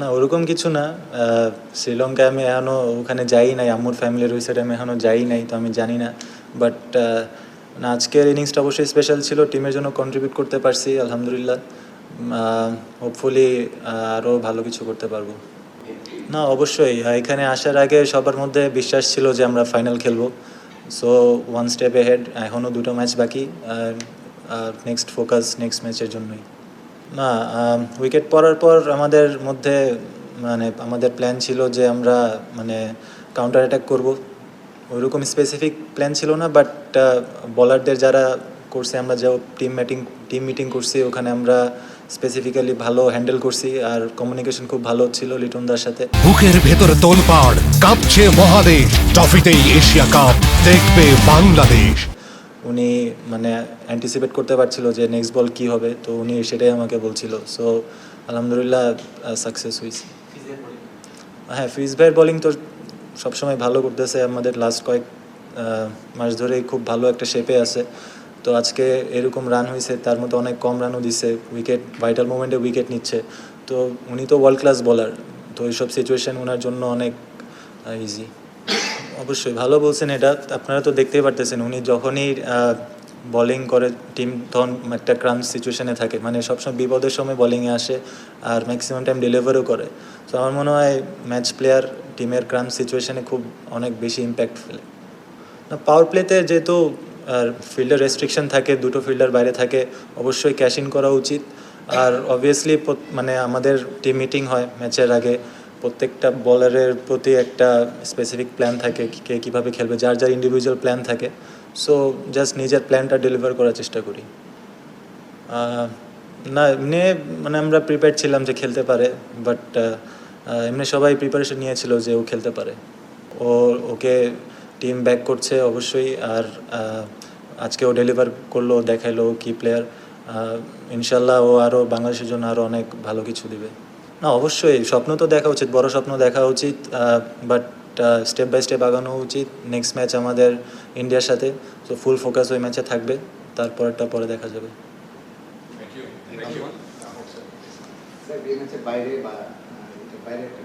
না, ওরকম কিছু না। শ্রীলঙ্কায় আমি এখনও ওখানে যাই নাই, আম্মুর ফ্যামিলির ওই সাইডে আমি এখনও যাই নাই, তো আমি জানি না। বাট না, আজকের ইনিংসটা অবশ্যই স্পেশাল ছিল টিমের জন্য কন্ট্রিবিউট করতে পারছি, আলহামদুলিল্লাহ। হোপফুলি আরও ভালো কিছু করতে পারব। না, অবশ্যই এখানে আসার আগে সবার মধ্যে বিশ্বাস ছিল যে আমরা ফাইনাল খেলব। সো ওয়ান স্টেপ হেড এখনও দুটো ম্যাচ বাকি, আর নেক্সট ফোকাস নেক্সট ম্যাচের জন্যই। না উইকেট পড়ার পর আমাদের মধ্যে মানে আমাদের প্ল্যান ছিল যে আমরা মানে কাউন্টার অ্যাটাক করব। ওইরকম স্পেসিফিক প্ল্যান ছিল না বাট বলারদের যারা করছে, আমরা যে টিম মিটিং টিম মিটিং করছি, ওখানে আমরা স্পেসিফিক্যালি ভালো হ্যান্ডেল করছি, আর কমিউনিকেশন খুব ভালো ছিল লিটন দার সাথে। বুকের ভেতরে তোলপাড়, কাঁপছে মহাদেশ, ট্রফিতেই এশিয়া কাপ দেখবে বাংলাদেশ। উনি মানে অ্যান্টিসিপেট করতে পারছিল যে নেক্সট বল কি হবে, তো উনি সেটাই আমাকে বলছিল। সো আলহামদুলিল্লাহ সাকসেস হয়েছি। হ্যাঁ ফিজ ভাইয়ের বোলিং তো সবসময় ভালো করতেছে। আমাদের লাস্ট কয়েক মাস ধরেই খুব ভালো একটা শেপে আছে। তো আজকে এরকম রান হয়েছে, তার মধ্যে অনেক কম রানও দিছে। উইকেট ভাইটাল মোমেন্টে উইকেট নিচ্ছে। তো উনি তো ওয়ার্ল্ড ক্লাস বলার তো এইসব সিচুয়েশন ওনার জন্য অনেক ইজি অবশ্যই, ভালো বলছেন এটা। আপনারা তো দেখতেই পারতেছেন, উনি যখনই বোলিং করে টিম তখন একটা ক্রাঞ্চ সিচুয়েশনে থাকে। মানে সবসময় বিপদের সময় বোলিংয়ে আসে আর ম্যাক্সিমাম টাইম ডেলিভারও করে। তো আমার মনে হয় ম্যাচ প্লেয়ার টিমের ক্রাঞ্চ সিচুয়েশনে খুব অনেক বেশি ইম্প্যাক্ট ফেলে। না পাওয়ার প্লেতে যেহেতু, আর ফিল্ডার রেস্ট্রিকশন থাকে, দুটো ফিল্ডার বাইরে থাকে, অবশ্যই ক্যাশ ইন করা উচিত। আর অবভিয়াসলি মানে আমাদের টিম মিটিং হয় ম্যাচের আগে। প্রত্যেকটা বলারের প্রতি একটা স্পেসিফিক প্ল্যান থাকে কে কীভাবে খেলবে, যার যার ইন্ডিভিজুয়াল প্ল্যান থাকে। সো জাস্ট নিজের প্ল্যানটা ডেলিভার করার চেষ্টা করি। না, এমনি মানে আমরা প্রিপেয়ার ছিলাম যে খেলতে পারে বাট এমনি সবাই প্রিপারেশন নিয়েছিল যে ও খেলতে পারে। ও, ওকে টিম ব্যাক করছে অবশ্যই, আর আজকে ও ডেলিভার করল, দেখাইলো কি প্লেয়ার ইনশাল্লাহ ও আরও বাংলাদেশের জন্য আরও অনেক ভালো কিছু দিবে। না অবশ্যই স্বপ্ন তো দেখা উচিত বড় স্বপ্ন দেখা উচিত বাট স্টেপ বাই স্টেপ আগানো উচিত নেক্সট ম্যাচ আমাদের ইন্ডিয়ার সাথে তো ফুল ফোকাস ওই ম্যাচে থাকবে তারপরটা পরে দেখা যাবে। স্যার এই ম্যাচের বাইরে বা বাইরে একটা